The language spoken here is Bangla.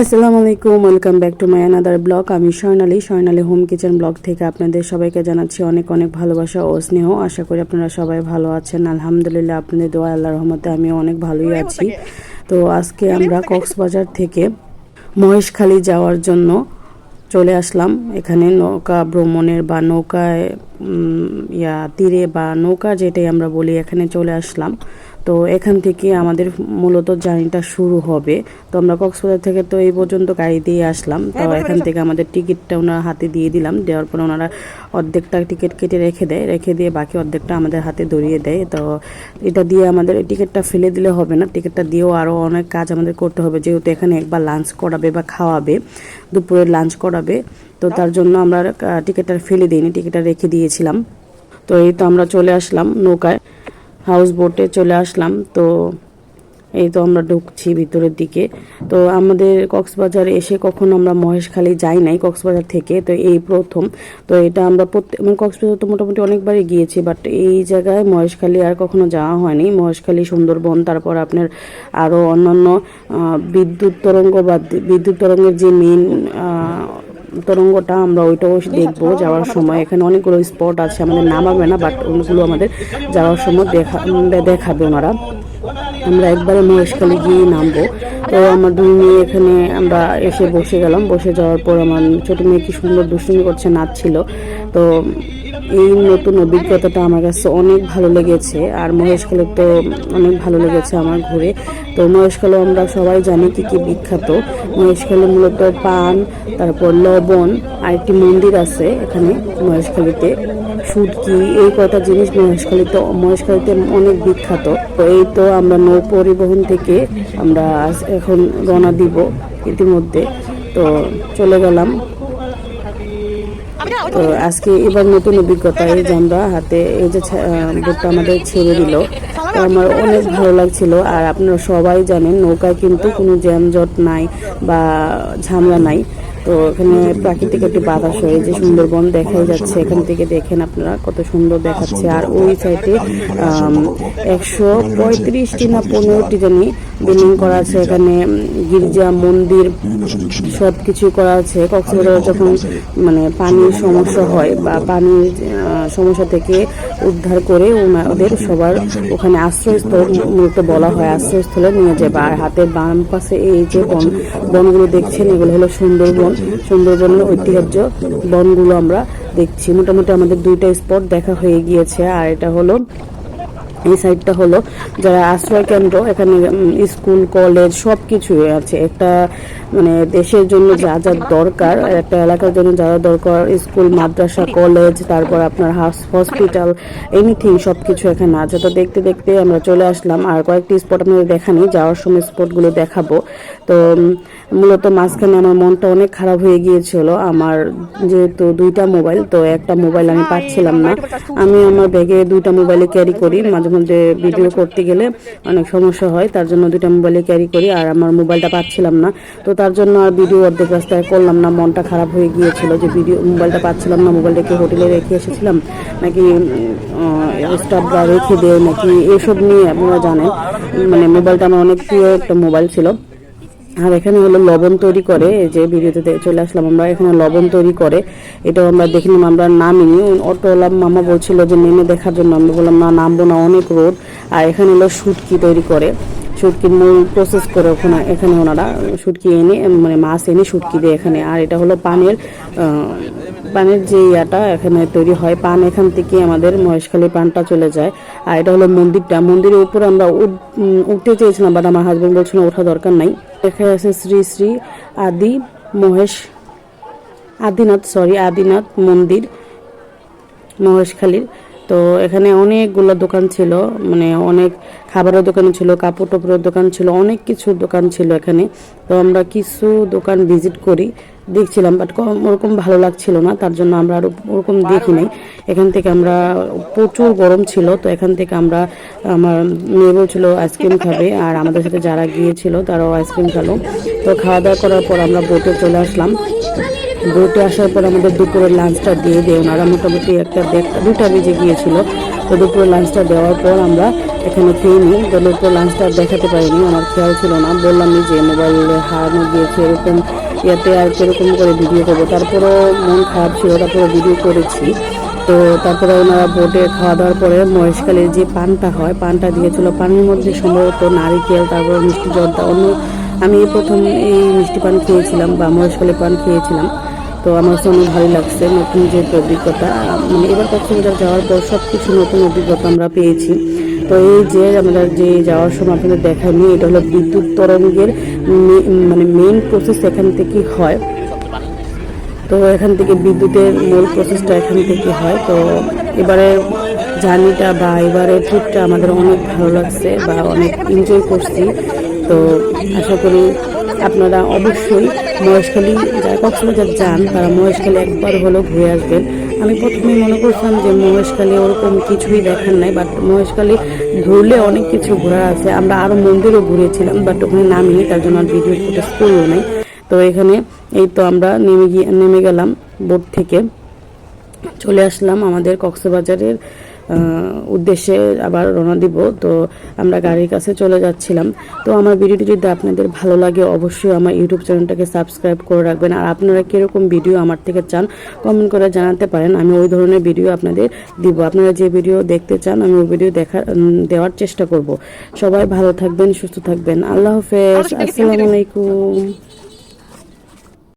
আসসালামু আলাইকুম welcome back to my another blog. আমি Swarnali Swarnali home kitchen blog থেকে আপনাদের সবাইকে জানাচ্ছি অনেক অনেক ভালোবাসা ও স্নেহ। আশা করি আপনারা সবাই ভালো আছেন। আলহামদুলিল্লাহ আপনাদের দোয়া আল্লাহ রহমতে আমি অনেক ভালোই আছি। তো আজকে আমরা কক্সবাজার থেকে মহেশখালী যাওয়ার জন্য চলে আসলাম। এখানে নৌকা ভ্রমণের বা নৌকায় ইয়া তীরে বা নৌকা যেটাই আমরা বলি এখানে চলে আসলাম। তো এখান থেকে আমাদের মূলত জার্নিটা শুরু হবে। তো আমরা কক্সবাজার থেকে তো এই পর্যন্ত গাড়ি দিয়ে আসলাম। তো এখান থেকে আমাদের টিকিটটা ওনার হাতে দিয়ে দিলাম। দেওয়ার পর ওনারা অর্ধেকটা টিকিট কেটে রেখে দেয়। রেখে দিয়ে বাকি অর্ধেকটা আমাদের হাতে ধরিয়ে দেয়। তো এটা দিয়ে আমাদের টিকিটটা ফেলে দিলে হবে না। টিকিটটা দিয়েও আরও অনেক কাজ আমাদের করতে হবে। যেহেতু এখানে একবার লাঞ্চ করাবে বা খাওয়াবে দুপুরে লাঞ্চ করাবে তো তার জন্য আমরা টিকিটটা ফেলে দিইনি। টিকিটটা রেখে দিয়েছিলাম। তো এই তো আমরা চলে আসলাম নৌকায়। হাউস বোটে চলে আসলাম। তো এই তো আমরা ঢুকছি ভিতরের দিকে। তো আমাদের কক্সবাজার এসে কখনো আমরা মহেশখালী যাই নাই, কক্সবাজার থেকে। তো এই প্রথম। তো এটা আমরা প্রত্যেক মানে কক্সবাজার তো মোটামুটি অনেকবারই গিয়েছি বাট এই জায়গায় মহেশখালী আর কখনো যাওয়া হয়নি। মহেশখালী, সুন্দরবন, তারপর আপনার আরও অন্যান্য বিদ্যুৎ তরঙ্গ বা বিদ্যুৎ তরঙ্গের যে মেন তরঙ্গটা আমরা ওইটাও দেখব যাওয়ার সময় এখানে অনেকগুলো স্পট আছে আমাদের নামাবে না বাট ওগুলো আমাদের যাওয়ার সময় দেখা দেখাবে ওনারা। আমরা একবারে মহেশখালী গিয়ে নামবো। তো আমার দুই মেয়ে এখানে আমরা এসে বসে গেলাম। বসে যাওয়ার পর আমার ছোটো মেয়ে কি সুন্দর দুষ্টুমি করছে নাচছিল। তো এই নতুন অভিজ্ঞতাটা আমার কাছে অনেক ভালো লেগেছে, আর মহেশখালী তো অনেক ভালো লেগেছে আমার ঘুরে। তো মহেশখালী আমরা সবাই জানি কি কি বিখ্যাত। মহেশখালী মূলত পান, তারপর লবণ, আর একটি মন্দির আছে এখানে মহেশখালীতে সুটকি, এই কয়টা জিনিস মহেশখালীতে মহেশখালীতে অনেক বিখ্যাত। তো এই তো আমরা নৌ পরিবহন থেকে আমরা এখন রওনা দিব ইতিমধ্যে। তো চলে গেলাম। তো আজকে এবার নতুন অভিজ্ঞতা এই যে আমরা হাতে এই যে বোটটা আমাদের ছেড়ে দিল। তো আমার অনেক ভালো লাগছিল। আর আপনারা সবাই জানেন, নৌকায় কিন্তু কোনো জ্যামজট নাই বা ঝামেলা নাই। তো এখানে প্রাকৃতিক একটি বাতাস হয়ে যে সুন্দরবন দেখাই যাচ্ছে। এখান থেকে দেখেন আপনারা কত সুন্দর দেখাচ্ছে। আর ওই সাইডে একশো পঁয়ত্রিশটি না পনেরোটি জানি বিল্ডিং করা আছে। এখানে গির্জা, মন্দির সব কিছু করা আছে। কক্সবাজারে যখন মানে পানির সমস্যা হয় বা পানির সমস্যা থেকে উদ্ধার করে ওদের সবার ওখানে আশ্রয়স্থল মূলত বলা হয়, আশ্রয়স্থলে নিয়ে যাবে আর হাতে বাম পাশে এই যে বন, বনগুলো দেখছেন, এগুলো হলো সুন্দরবন। সুন্দরবনের ঐতিহ্য বনগুলো আমরা দেখছি। মোটামুটি আমাদের দুইটা স্পট দেখা হয়ে গিয়েছে। আর এটা হলো এই সাইডটা হলো যারা আশ্রয় কেন্দ্র, এখানে স্কুল, কলেজ সব কিছুই আছে। একটা মানে দেশের জন্য যা যা দরকার, একটা এলাকার জন্য যা যা দরকার, স্কুল, মাদ্রাসা, কলেজ, তারপর আপনার হসপিটাল এনিথিং সব কিছু এখানে আছে। তো দেখতে দেখতে আমরা চলে আসলাম। আর কয়েকটি স্পট আপনাদের দেখানি, যাওয়ার সময় স্পটগুলো দেখাবো। তো মূলত মাঝখানে আমার মনটা অনেক খারাপ হয়ে গিয়েছিল। আমার যেহেতু দুইটা মোবাইল, তো একটা মোবাইল আমি পাচ্ছিলাম না। আমি আমার ব্যাগে দুইটা মোবাইলে ক্যারি করি। মাঝে মধ্যে ভিডিও করতে গেলে অনেক সমস্যা হয়। তার জন্য দুটো মোবাইলে ক্যারি করি আর আমার মোবাইলটা পাচ্ছিলাম না। তো তার জন্য আর ভিডিও অর্ধেক রাস্তায় করলাম না। মনটা খারাপ হয়ে গিয়েছিল যে ভিডিও মোবাইলটা পাচ্ছিলাম না। মোবাইলটাকে হোটেলে রেখে এসেছিলাম? নাকি স্টাফরা রেখে দেয়? নাকি এসব নিয়ে আপনারা জানেন। মানে মোবাইলটা আমার অনেক প্রিয় একটা মোবাইল ছিল। আর এখানে হলো লবণ তৈরি করে যে ভিডিওতে চলে আসলাম আমরা, এখানে লবণ তৈরি করে, এটাও আমরা দেখলাম আমরা নামিনি। অটোওয়ালা মামা বলছিল যে নেমে দেখার জন্য আমরা বললাম, না, নামবো না, অনেক রোদ। আর এখানে হলো সুটকি তৈরি করে, শুটকির মূল প্রসেস করে ওখানে, এখানে ওনারা শুটকি এনে মানে মাছ এনে শুটকি দেয় এখানে। আর এটা হলো পানের পানের যে ইয়াটা এখানে তৈরি হয়, পান এখান থেকে আমাদের মহেশখালী পানটা চলে যায়। আর এটা হলো মন্দিরটা, মন্দিরের উপরে আমরা উঠ- উঠতে চেয়েছিলাম বাট আমার হাজবেন্ড বলছিল ওঠা দরকার নাই। এখানে আছে শ্রী শ্রী আদি মহেশ আদিনাথ সরি আদিনাথ মন্দির মহেশখালীর তো এখানে অনেকগুলো দোকান ছিল মানে অনেক খাবারের দোকান ছিল, কাপড় টাপড়ের দোকান ছিল, অনেক কিছু দোকান ছিল এখানে। তো আমরা কিছু দোকান ভিজিট করি, দেখছিলাম বাট ওরকম ভালো লাগছিল না, তার জন্য আমরা আর ওরকম দেখি নাই। এখান থেকে আমরা, প্রচুর গরম ছিল, তো এখান থেকে আমরা, আমার মেয়ে বলছিল আইসক্রিম খাবে, আর আমাদের সাথে যারা গিয়েছিল তারাও আইসক্রিম খেলো। তো খাওয়া দাওয়া করার পর আমরা বোটে চলে আসলাম। বোটে আসার পর আমাদের দুপুরের লাঞ্চটা দিয়ে দিয়ে ওনারা মোটামুটি একটা দেড়টা দুটা বেজে গিয়েছিল। তো দুপুরের লাঞ্চটা দেওয়ার পর আমরা এখানে খেয়ে তো দুপুরে লাঞ্চটা দেখাতে পারিনি, আমার খেয়াল ছিল না। বললামই যে মোবাইলে হারানো গিয়েছে এরকম ইয়াতে আর কীরকম করে ভিডিও করব। তারপরেও মন খারাপ ছিল তারপরে ভিডিও করেছি। তো তারপরে ওনারা বোটে খাওয়া দাওয়ার পরে মহেশখালীর যে পানটা হয়, পানটা দিয়েছিল। পানের মধ্যে সম্ভবত নারিকেল, তারপর মিষ্টি, জর্দা, অন্য আমি প্রথম এই মিষ্টি পান খেয়েছিলাম বা মহেশখালী পান খেয়েছিলাম। তো আমার কাছে অনেক ভালো লাগছে নতুন যে অভিজ্ঞতা মানে এবার কক্সবাজার যাওয়ার পর সব কিছু নতুন অভিজ্ঞতা আমরা পেয়েছি। তো এই যে আমরা যে যাওয়ার সময় আপনাদের দেখাইনি, এটা হলো বিদ্যুৎ তরঙ্গের মানে মেইন প্রসেস এখান থেকে হয়। তো এখান থেকে বিদ্যুতের মূল প্রসেসটা এখান থেকে হয়। তো এবারে জার্নিটা বা এবারে ট্রিপটা আমাদের অনেক ভালো লাগছে বা অনেক এনজয় করছি। তো আশা করি আপনারা অবশ্যই মহেশখালী যারা কক্সবাজার যান তারা মহেশখালী একবার হলেও ঘুরে আসবেন। আমি প্রথমে মনে করছিলাম যে মহেশখালী ওরকম কিছুই দেখার নাই বাট মহেশখালী ঘুরলে অনেক কিছু ঘোরার আছে। আমরা আরও মন্দিরও ঘুরেছিলাম বাট ওখানে নামিনি, তার জন্য আর ভিডিও ফুটেজ করিও নাই। তো এখানে এই তো আমরা নেমে গিয়ে, নেমে গেলাম বোট থেকে। চলে আসলাম আমাদের কক্সবাজারের উদ্দেশ্যে আবার রওনা দিব। তো আমরা গাড়ির কাছে চলে যাচ্ছিলাম। তো আমার ভিডিওটি যদি আপনাদের ভালো লাগে অবশ্যই আমার ইউটিউব চ্যানেলটাকে সাবস্ক্রাইব করে রাখবেন। আর আপনারা কীরকম ভিডিও আমার থেকে চান কমেন্ট করে জানাতে পারেন। আমি ওই ধরনের ভিডিও আপনাদের দিব। আপনারা যে ভিডিও দেখতে চান আমি ওই ভিডিও দেখা দেওয়ার চেষ্টা করব। সবাই ভালো থাকবেন সুস্থ থাকবেন। আল্লাহ হাফেজ। আসসালামু আলাইকুম।